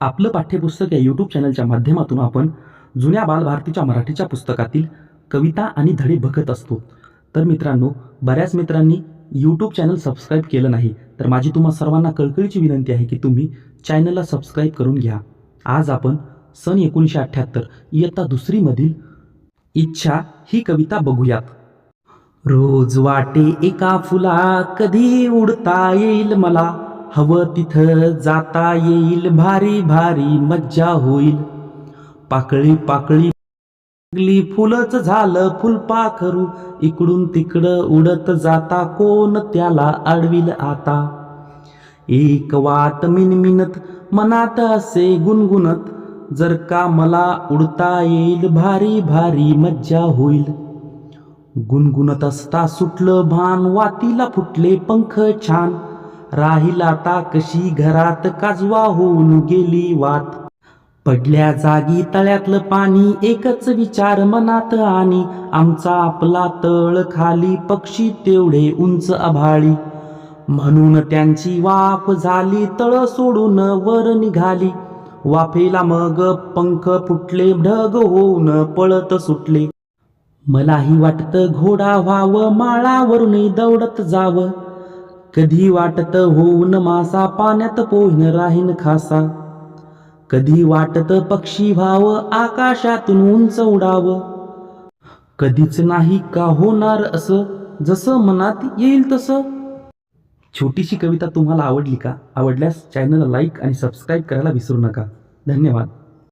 आपलं पाठ्यपुस्तक या यूट्यूब चॅनलच्या माध्यमातून आपण जुन्या बालभारतीच्या मराठीच्या पुस्तकातील कविता आणि धडे बघत असतो. तर मित्रांनो बऱ्याच मित्रांनी यूट्यूब चॅनल सबस्क्राईब केलं नाही तर माझी तुम्हा सर्वांना कळकळीची विनंती आहे की तुम्ही चॅनलला सबस्क्राईब करून घ्या. आज आपण सन एकोणीसशे अठ्ठ्याहत्तर इयत्ता दुसरीमधील इच्छा ही कविता बघूयात. रोज वाटे एका फुला कधी उडता येईल मला? हवं तिथं जाता येईल भारी भारी मज्जा होईल. पाकळी पाकळी लागली फुलच झालं फुलपाखरू इकडून तिकडं उडत जाता कोण त्याला अडविल आता? एक वाट मिनमिनत मनात असे गुणगुणत जर का मला उडता येईल भारी भारी मज्जा होईल. गुणगुणत असता सुटलं भान वातीला फुटले पंख छान. राहिलाता कशी घरात काजवा होऊन गेली वात. पडल्या जागी तळ्यातलं पाणी एकच विचार मनात आणि आमचा आपला तळ खाली पक्षी तेवढे उंच आभाळी. म्हणून त्यांची वाफ झाली तळ सोडून वर निघाली. वाफेला मग पंख फुटले ढग होऊन पळत सुटले. मलाही वाटतं घोडा व्हावं माळावरून दौडत जावं. कधी वाटत होऊन मासा पाण्यात पोहिन राहीन खासा. कधी वाटत पक्षी व्हावं आकाशातून उंच उडावं. कधीच नाही का होणार असं जसं मनात येईल तसं. छोटीशी कविता तुम्हाला आवडली का? आवडल्यास चॅनलला लाईक आणि सबस्क्राईब करायला विसरू नका. धन्यवाद.